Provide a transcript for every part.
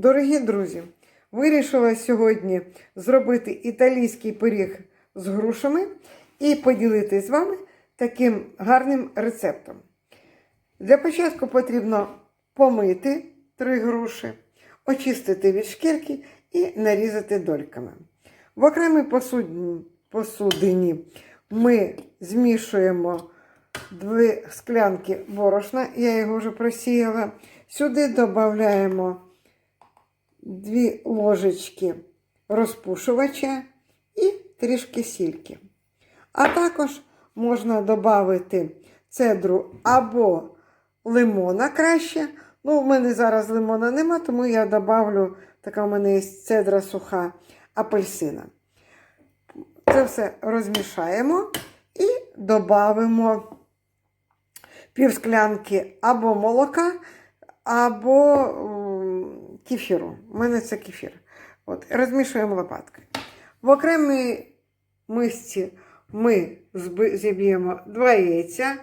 Дорогі друзі, вирішила сьогодні зробити італійський пиріг з грушами і поділитися з вами таким гарним рецептом. Для початку потрібно помити три груші, очистити від шкірки і нарізати дольками. В окремій посудині ми змішуємо дві склянки борошна, я його вже просіяла. Сюди додаємо дві ложечки розпушувача і трішки сільки. А також можна додати цедру або лимона краще. Ну, в мене зараз лимона нема, тому я додавлю, така в мене є цедра суха апельсина. Це все розмішаємо і додамо пів склянки або молока, або кефіру. У мене це кефір. От, розмішуємо лопаткою. В окремій мисці ми зіб'ємо два яйця,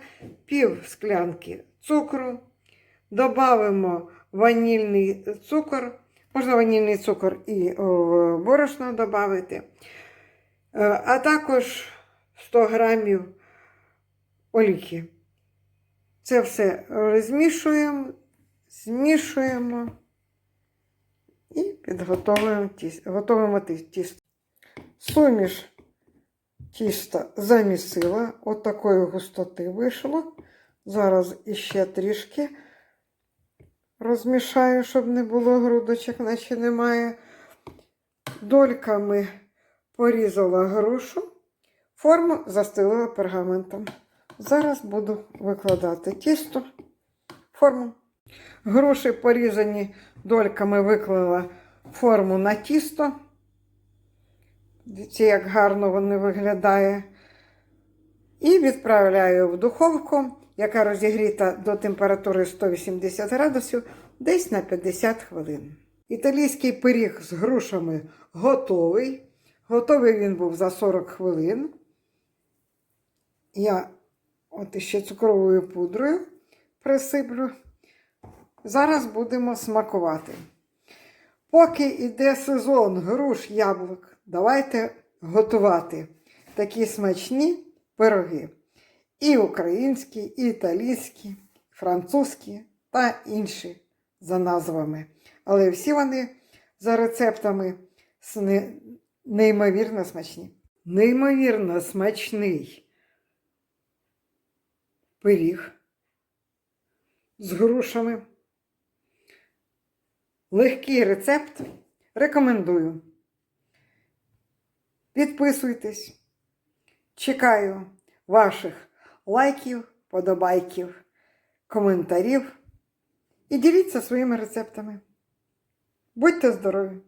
пів склянки цукру, додамо ванільний цукор. Можна ванільний цукор і борошно додати, Е, а також 100 грамів олійки. Це все розмішуємо, змішуємо і підготовуємо тісто. Ті- тісто. Суміш тіста замісила, от такої густоти вийшло. Зараз іще трішки розмішаю, щоб не було грудочок, наче немає. Дольками порізала грушу, форму застелила пергаментом. Зараз буду викладати тісто, форму. Груші порізані дольками виклала форму на тісто. Дивіться, як гарно воно виглядає. І відправляю в духовку, яка розігріта до температури 180 градусів, десь на 50 хвилин. Італійський пиріг з грушами готовий. Готовий він був за 40 хвилин. Я от іще цукровою пудрою присиплю. Зараз будемо смакувати. Поки йде сезон груш яблук, давайте готувати такі смачні пироги. І українські, і італійські, французькі та інші за назвами. Але всі вони за рецептами неймовірно смачні. Неймовірно смачний пиріг з грушами. Легкий рецепт. Рекомендую. Підписуйтесь. Чекаю ваших лайків, подобайків, коментарів і діліться своїми рецептами. Будьте здорові!